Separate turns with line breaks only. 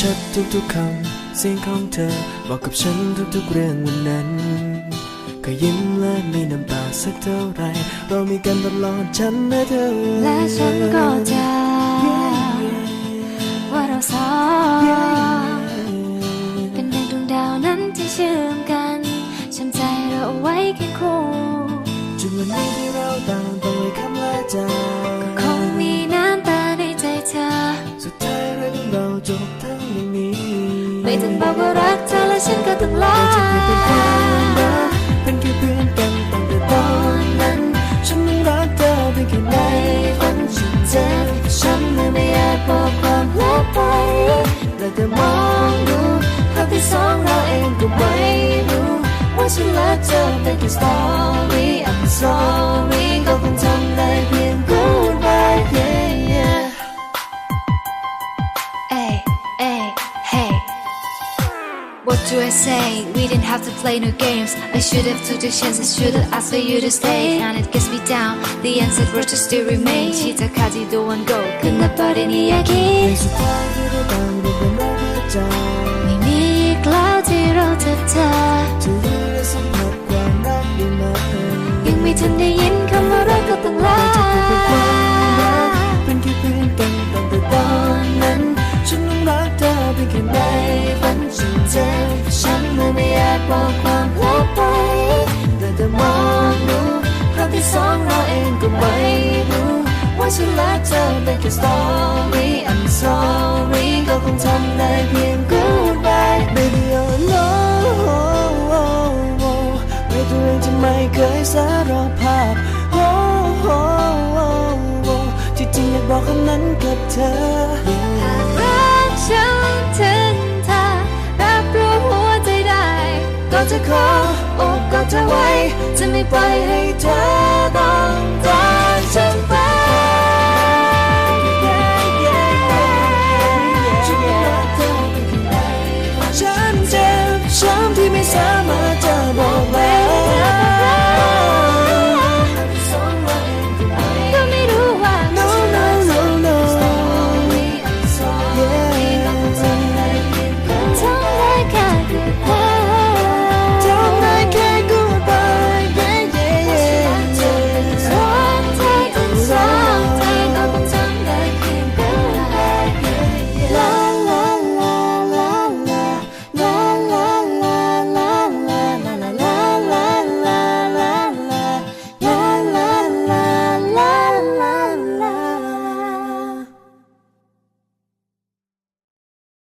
ชัดทุกๆคำเสียงของเธอ บอกกับฉันทุกๆเรื่องวันนั้น ก็ยิ้มและไม่น้ำตาสักเท่าไหรเรามีกันตลอดฉันนะเธอ
และฉันก็จะ ว่าเราสองเป็นดังดวงดาวนั้นที่เชื่อมกันฉันใจเราเอาไว้แค่คู่
จนวันนี้ที่เราต่าง
ไม่ต้องบอกว่ารักเธอและฉันก็ต้องลา
เราจะไม่เป็นความรักเป็นแค่เพื่อนกันตั้งแต่ตอนนั้น ฉันนั้นรักเธอเพียงแค่ในฝันฉันเจ็บฉันเลยไม่อาจบอกความลับไปแต่เธอมองดูภาพที่สองเราเองก็ไม่รู้ว่าฉันรักเธอเป็นแค่ story I'm sorry
What do I say? We didn't have to play no games. I should have took the chances, should have asked for you to stay. And it gets me down. The answer were to still remain. 시작하지 don't want go. 끝나버린 이야기.
ในสุดท้ายที่เราต่างเราเป็นรักเพื่อใจ
ไม่มีอีกแล้วที่เราจะเจอ
จะรู้และสัมผัสความรักได้ไหม
ยังไม่ทันได้ยินคำว่ารักก็ต้องลา
จะเป็นความรักเป็นแค่เพื่อนกันตั้งแต่ตอนนั้น ฉันนั้นรักเธอเพียงแค่ในฝัน บอกความลับไปแต่เธอมองดูภาพที่สองเราเองก็ไม่รู้ว่าฉันและเธอเป็นแค่ story I'm sorry ก็คงทำได้เพียง goodbye baby oh no ไม่ตัวเองจะไม่เคยสารภาพ จะขออบกอดเธอไว้จะไม่